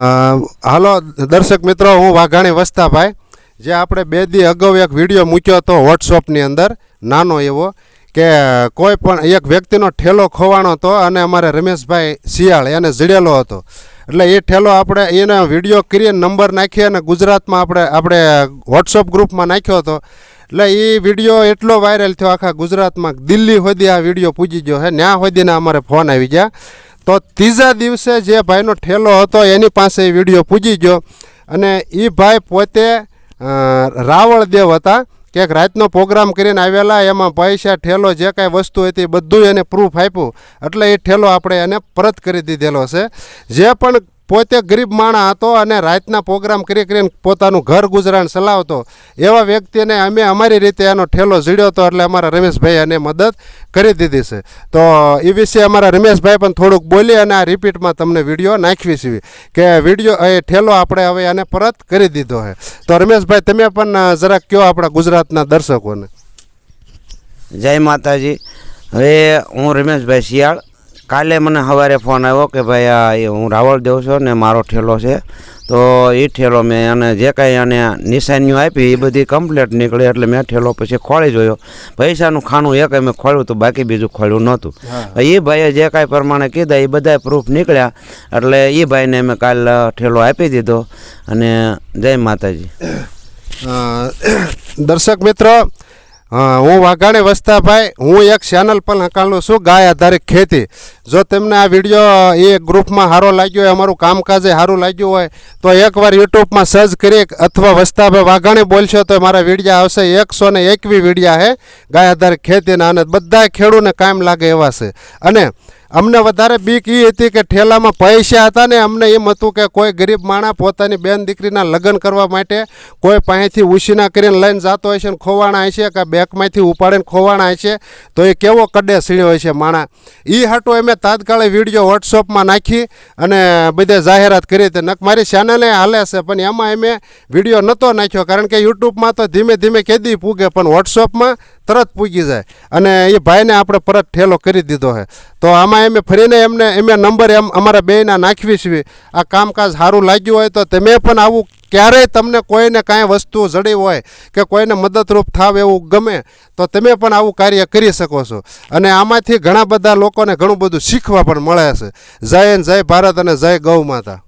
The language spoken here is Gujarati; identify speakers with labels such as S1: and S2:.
S1: હાલો, દર્શક મિત્રો, હું વાઘાણી વસ્તાભાઈ. જે આપણે બે દી અગાઉ એક વીડિયો મૂક્યો હતો વોટ્સઅપની અંદર, નાનો એવો, કે કોઈ પણ એક વ્યક્તિનો ઠેલો ખોવાનો હતો અને અમારે રમેશભાઈ શિયાળ એને જડેલો હતો. એટલે એ ઠેલો આપણે એનો વીડિયો કરીએ, નંબર નાખીએ અને ગુજરાતમાં આપણે આપણે વોટ્સઅપ ગ્રુપમાં નાખ્યો હતો. એટલે એ વીડિયો એટલો વાયરલ થયો, આખા ગુજરાતમાં. દિલ્હી સુધી આ વીડિયો પૂજી ગયો હે ત્યાં સુધીના અમારે ફોન આવી ગયા. તો ત્રીજા દિવસે જે ભાઈનો ઠેલો હતો, એની પાસે એ વીડિયો પૂજી ગયો અને એ ભાઈ પોતે રાવળ દેવ હતા. કે રાતનો પ્રોગ્રામ કરીને આવેલા, એમાં પૈસા ઠેલો જે કાંઈ વસ્તુ હતી બધું એને પ્રૂફ આપ્યું. એટલે એ ઠેલો આપણે એને પરત કરી દીધેલો છે. જે પણ પોતે ગરીબ માણા હતો અને રાતના પ્રોગ્રામ કરી કરીને પોતાનું ઘર ગુજરાન ચલાવતો. એવા વ્યક્તિને અમે અમારી રીતે એનો ઠેલો ઝીડ્યો હતો એટલે અમારા રમેશભાઈ એને મદદ કરી દીધી છે. તો એ વિશે અમારા રમેશભાઈ પણ થોડુંક બોલી અને આ રિપીટમાં તમને વીડિયો નાખવી છે. કે વીડિયો, એ ઠેલો આપણે હવે આને પરત કરી દીધો છે. તો રમેશભાઈ, તમે પણ જરાક કહો આપણા ગુજરાતના દર્શકોને?
S2: જય માતાજી. હવે હું રમેશભાઈ શિયાળ કાલે મને સવારે ફોન આવ્યો કે ભાઈ આ એ હું રાવળ દેવ છું ને મારો ઠેલો છે. તો એ ઠેલો મેં અને જે કાંઈ અને નિશાનીઓ આપી એ બધી કમ્પ્લેટ નીકળી એટલે મેં ઠેલો પછી ખોળી જોયો. પૈસાનું ખાનું એક મેં ખોલ્યું હતું બાકી બીજું ખોલ્યું નહોતું. એ ભાઈએ જે કાંઈ પ્રમાણે કીધા એ બધા પ્રૂફ નીકળ્યા. એટલે એ ભાઈને મેં કાલ ઠેલો આપી દીધો. અને જય માતાજી.
S1: દર્શક મિત્રો અ, હું વાઘાણી વસ્તાભાઈ હું એક ચેનલ પણ હકાલું છું ગાય આધારિત ખેતી. જો તમને આ વીડિયો એ ગ્રુપમાં સારો લાગ્યો હોય અમારું કામકાજે સારું લાગ્યું હોય તો એકવાર યુટ્યુબમાં સર્ચ કરી અથવા વસ્તાભાઈ વાઘાણી બોલશો તો મારા વિડીયા આવશે એકસો ને એકવી વિડીયા છે ગાય આધારિત ખેતીના અને બધા ખેડૂને કાયમ લાગે એવા છે. અને અમને વધારે બીક એ હતી કે ઠેલામાં પૈસા હતા ને અમને એમ હતું કે કોઈ ગરીબ માણા પોતાની બેન દીકરીના લગ્ન કરવા માટે કોઈ પાસેથી ઉછીના કરીને લઈને જતો હોય છે ને ખોવાણા હશે કે બેંકમાંથી ઉપાડીને ખોવાણા હશે, તો એ કેવો કડે સીણ્યો હોય છે માણા એ હાટો અમે તાત્કાલિક વીડિયો વોટ્સઅપમાં નાખી અને બધે જાહેરાત કરી હતી. નક મારી ચેનલે હાલે છે, પણ એમાં અમે વીડિયો નહોતો નાખ્યો, કારણ કે યુટ્યુબમાં તો ધીમે ધીમે કેદી પૂગે, પણ વોટ્સઅપમાં તરત પૂગી જાય. અને એ ભાઈને આપણે પરત ઠેલો કરી દીધો છે તો આમાં એમે ફરીને એમને એમે નંબર એમ અમારા બેયના નાખવી છે. આ કામકાજ સારું લાગ્યું હોય તો તમે પણ આવું ક્યારેય તમને કોઈને કાંઈ વસ્તુ જડી હોય કે કોઈને મદદરૂપ થાવ એવું ગમે, તો તમે પણ આવું કાર્ય કરી શકો છો. અને આમાંથી ઘણા બધા લોકોને ઘણું બધું શીખવા પણ મળે છે. જય જય ભારત અને જય ગૌ માતા.